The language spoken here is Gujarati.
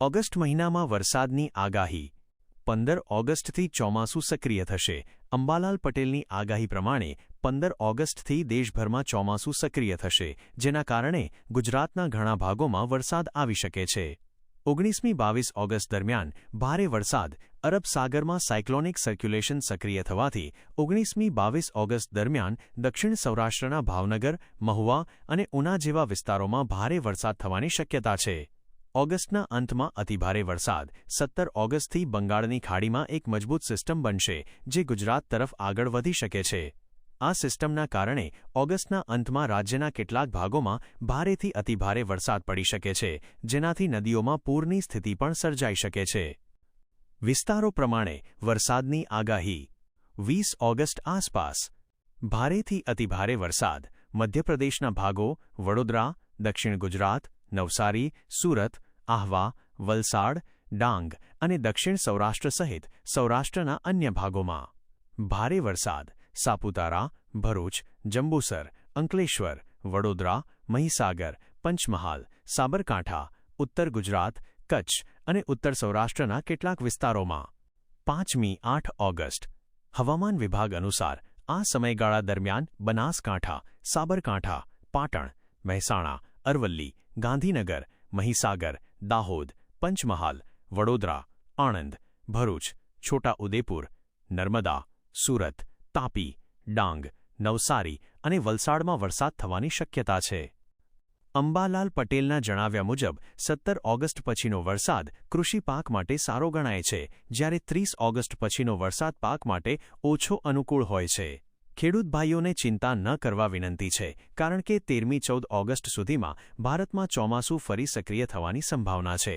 ઓગસ્ટ મહિનામાં વરસાદની આગાહી. પંદર ઓગસ્ટથી ચોમાસું સક્રિય થશે. અંબાલાલ પટેલની આગાહી પ્રમાણે પંદર ઓગસ્ટથી દેશભરમાં ચોમાસું સક્રિય થશે, જેના કારણે ગુજરાતના ઘણા ભાગોમાં વરસાદ આવી શકે છે. ઓગણીસમી બાવીસ ઓગસ્ટ દરમિયાન ભારે વરસાદ અરબ સાગરમાં સાયક્લોનિક સર્ક્યુલેશન સક્રિય થવાથી ઓગણીસમી બાવીસ ઓગસ્ટ દરમિયાન દક્ષિણ સૌરાષ્ટ્રના ભાવનગર, મહુવા અને ઉના જેવા વિસ્તારોમાં ભારે વરસાદ થવાની શક્યતા છે. ઓગસ્ટના અંતમાં અતિભારે વરસાદ. સત્તર ઓગસ્ટથી બંગાળની ખાડીમાં એક મજબૂત સિસ્ટમ બનશે, જે ગુજરાત તરફ આગળ વધી શકે છે. આ સિસ્ટમના કારણે ઓગસ્ટના અંતમાં રાજ્યના કેટલાક ભાગોમાં ભારેથી અતિભારે વરસાદ પડી શકે છે, જેનાથી નદીઓમાં પૂરની સ્થિતિ પણ સર્જાઈ શકે છે. વિસ્તારો પ્રમાણે વરસાદની આગાહી. વીસ ઓગસ્ટ આસપાસ ભારેથી અતિભારે વરસાદ. મધ્યપ્રદેશના ભાગો વડોદરા, દક્ષિણ ગુજરાત નવસારી, સુરત, આહવા, વલસાડ, ડાંગ અને દક્ષિણ સૌરાષ્ટ્ર સહિત સૌરાષ્ટ્રના અન્ય ભાગોમાં. ભારે વરસાદ, સાપુતારા, ભરૂચ, જંબુસર, અંકલેશ્વર, વડોદરા, મહીસાગર, પંચમહાલ, સાબરકાંઠા, ઉત્તર ગુજરાત, કચ્છ અને ઉત્તર સૌરાષ્ટ્રના કેટલાક વિસ્તારોમાં. પાંચમી આઠ ઓગસ્ટ. હવામાન વિભાગ અનુસાર આ સમયગાળા દરમિયાન બનાસકાંઠા, સાબરકાંઠા, પાટણ, મહેસાણા, અરવલ્લી ગાંધીનગર, મહીસાગર, દાહોદ, પંચમહાલ, વડોદરા, આણંદ, ભરૂચ છોટા ઉદેપુર નર્મદા, સુરત, તાપી, ડાંગ, નવસારી અને વલસાડમાં વરસાદ થવાની શક્યતા છે. અંબાલાલ પટેલના જણાવ્યા મુજબ, સત્તર ઓગસ્ટ પછીનો વરસાદ કૃષિ પાક માટે સારો ગણાય છે, જ્યારે ત્રીસ ઓગસ્ટ પછીનો વરસાદ પાક માટે ઓછો અનુકૂળ હોય છે. ખેડૂત ભાઈઓને ચિંતા ન કરવા વિનંતી છે, કારણ કે તેરમી ચૌદ ઓગસ્ટ સુધીમાં ભારતમાં ચોમાસું ફરી સક્રિય થવાની સંભાવના છે.